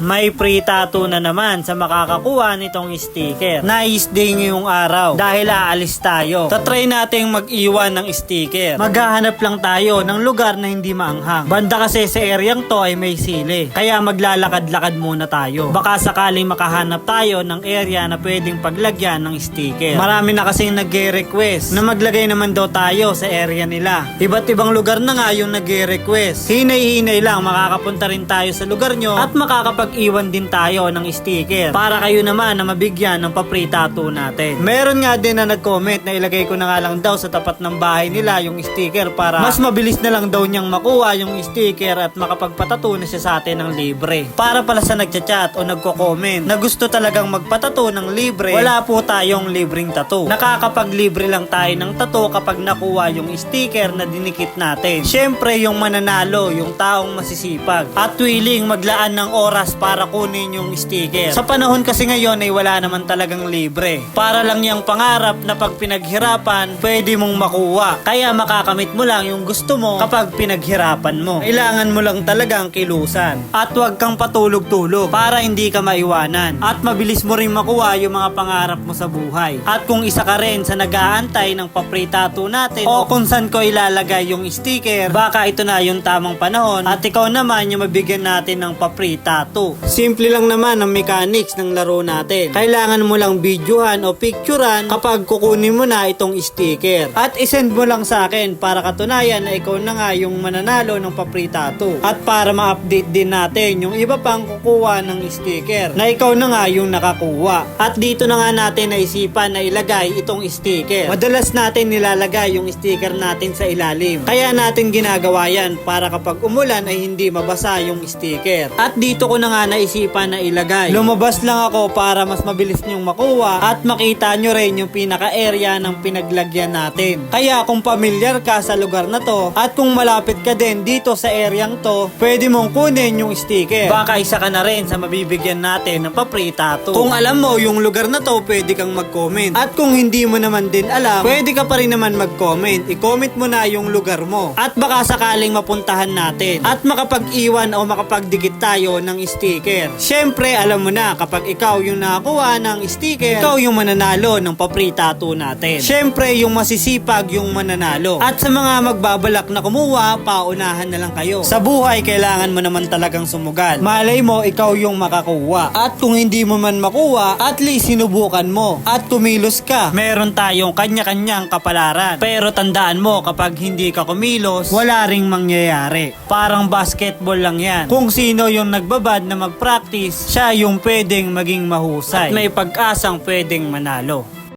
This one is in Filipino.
May free tattoo na naman sa makakakuha nitong sticker. Nice day ngayong araw dahil aalis tayo. Tatry nating mag-iwan ng sticker. Maghahanap lang tayo ng lugar na hindi maanghang. Banda kasi sa areang to ay may sili. Kaya maglalakad-lakad muna tayo. Baka sakaling makahanap tayo ng area na pwedeng paglagyan ng sticker. Marami na kasing nag-request na maglagay naman daw tayo sa area nila. Iba't ibang lugar na nga yung nag-request. Hinay-hinay lang makakapunta rin tayo sa lugar nyo at makakapag-iwan din tayo ng sticker para kayo naman na mabigyan ng pa-free tattoo natin. Meron nga din na nag-comment na ilagay ko na nga lang daw sa tapat ng bahay nila yung sticker para mas mabilis na lang daw niyang makuha yung sticker at makapagpatato na siya sa atin ng libre. Para pala sa nagchat-chat o nagko-comment na gusto talagang magpatato ng libre, wala po tayong libreng tattoo. Nakakapaglibre lang tayo ng tattoo kapag nakuha yung sticker na dinikit natin. Siyempre yung mananalo, yung taong masisipag at willing maglaan ng oras para kunin yung sticker. Sa panahon kasi ngayon ay wala naman talagang libre. Para lang yung pangarap na pag pinaghirapan, pwede mong makuha. Kaya makakamit mo lang yung gusto mo kapag pinaghirapan mo. Kailangan mo lang talagang kilusan. At huwag kang patulog-tulog para hindi ka maiwanan. At mabilis mo rin makuha yung mga pangarap mo sa buhay. At kung isa ka rin sa nag-aantay ng pa-free tattoo natin o kung saan ko ilalagay yung sticker, baka ito na yung tamang panahon at ikaw naman yung mabigyan natin ng pa-free tattoo. Simple lang naman ang mechanics ng laro natin. Kailangan mo lang videohan o picturean kapag kukunin mo na itong sticker. At isend mo lang sa akin para katunayan na ikaw na nga yung mananalo ng pa-free tattoo. At para ma-update din natin yung iba pang kukuha ng sticker na ikaw na nga yung nakakuha. At dito na nga natin naisipan na ilagay itong sticker. Madalas natin nilalagay yung sticker natin sa ilalim. Kaya natin ginagawa yan para kapag umulan ay hindi mabasa yung sticker. At dito ko na nga naisipan na ilagay. Lumabas lang ako para mas mabilis niyong makuha at makita nyo rin yung pinaka-area ng pinaglagyan natin. Kaya kung pamilyar ka sa lugar na to at kung malapit ka din dito sa areang to, pwede mong kunin yung sticker. Baka isa ka na rin sa mabibigyan natin ng pa-free tattoo. Kung alam mo yung lugar na to, pwede kang mag-comment. At kung hindi mo naman din alam, pwede ka pa rin naman mag-comment. I-comment mo na yung lugar mo. At baka sakaling mapuntahan natin. At makapag-iwan o makapagdikit tayo ng sticker. Siyempre, alam mo na, kapag ikaw yung nakakuha ng sticker, ikaw yung mananalo ng pa-free tattoo natin. Siyempre, yung masisipag yung mananalo. At sa mga magbabalak na kumuha, paunahan na lang kayo. Sa buhay, kailangan mo naman talagang sumugal. Malay mo, ikaw yung makakuha. At kung hindi mo man makuha, at least sinubukan mo. At kumilos ka. Meron tayong kanya-kanyang kapalaran. Pero tandaan mo, kapag hindi ka kumilos, wala ring mangyayari. Parang basketball lang yan. Kung sino yung nagbabad na mag-practice, siya yung pwedeng maging mahusay. At may pag-asang pwedeng manalo.